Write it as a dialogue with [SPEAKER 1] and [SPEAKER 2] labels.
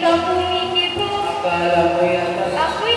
[SPEAKER 1] Ikaw tumingin po. Akala mo yata. Ako'y